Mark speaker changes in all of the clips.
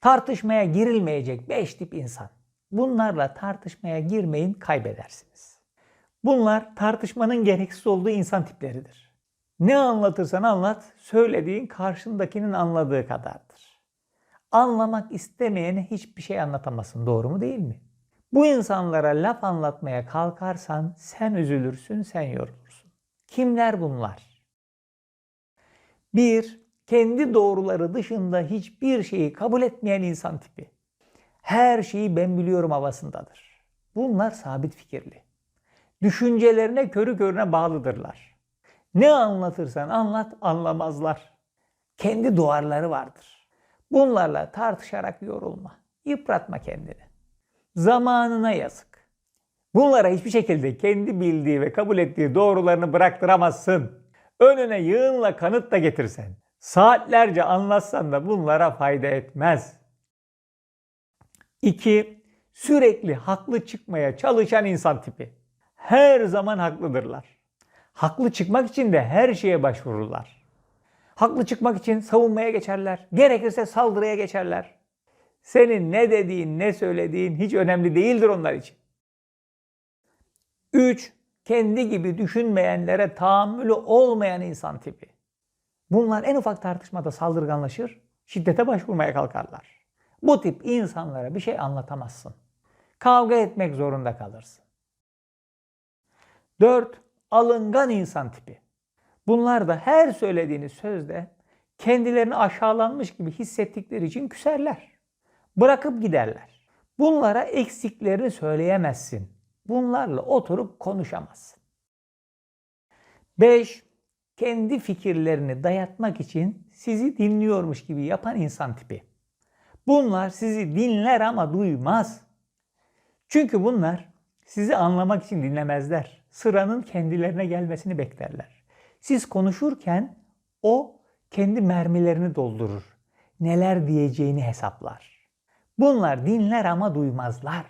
Speaker 1: Tartışmaya girilmeyecek 5 tip insan. Bunlarla tartışmaya girmeyin kaybedersiniz. Bunlar tartışmanın gereksiz olduğu insan tipleridir. Ne anlatırsan anlat, söylediğin karşındakinin anladığı kadardır. Anlamak istemeyene hiçbir şey anlatamazsın, doğru mu değil mi? Bu insanlara laf anlatmaya kalkarsan sen üzülürsün, sen yorulursun. Kimler bunlar? 1. Kendi doğruları dışında hiçbir şeyi kabul etmeyen insan tipi. Her şeyi ben biliyorum havasındadır. Bunlar sabit fikirli. Düşüncelerine körü körüne bağlıdırlar. Ne anlatırsan anlat anlamazlar. Kendi duvarları vardır. Bunlarla tartışarak yorulma. Yıpratma kendini. Zamanına yazık. Bunlara hiçbir şekilde kendi bildiği ve kabul ettiği doğrularını bıraktıramazsın. Önüne yığınla kanıt da getirsen, saatlerce anlatsan da bunlara fayda etmez. 2. Sürekli haklı çıkmaya çalışan insan tipi. Her zaman haklıdırlar. Haklı çıkmak için de her şeye başvururlar. Haklı çıkmak için savunmaya geçerler. Gerekirse saldırıya geçerler. Senin ne dediğin, ne söylediğin hiç önemli değildir onlar için. 3. Kendi gibi düşünmeyenlere tahammülü olmayan insan tipi. Bunlar en ufak tartışmada saldırganlaşır, şiddete başvurmaya kalkarlar. Bu tip insanlara bir şey anlatamazsın. Kavga etmek zorunda kalırsın. 4. Alıngan insan tipi. Bunlar da her söylediğiniz sözde kendilerini aşağılanmış gibi hissettikleri için küserler. Bırakıp giderler. Bunlara eksiklerini söyleyemezsin. Bunlarla oturup konuşamazsın. 5. Kendi fikirlerini dayatmak için sizi dinliyormuş gibi yapan insan tipi. Bunlar sizi dinler ama duymaz. Çünkü bunlar sizi anlamak için dinlemezler. Sıranın kendilerine gelmesini beklerler. Siz konuşurken o kendi mermilerini doldurur. Neler diyeceğini hesaplar. Bunlar dinler ama duymazlar.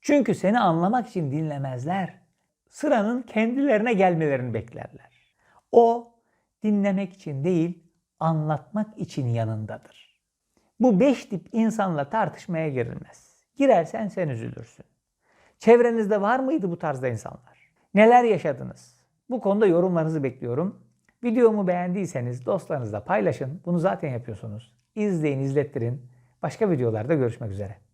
Speaker 1: Çünkü seni anlamak için dinlemezler. Sıranın kendilerine gelmelerini beklerler. O dinlemek için değil, anlatmak için yanındadır. Bu beş tip insanla tartışmaya girilmez. Girersen sen üzülürsün. Çevrenizde var mıydı bu tarzda insanlar? Neler yaşadınız? Bu konuda yorumlarınızı bekliyorum. Videomu beğendiyseniz dostlarınızla paylaşın. Bunu zaten yapıyorsunuz. İzleyin, izlettirin. Başka videolarda görüşmek üzere.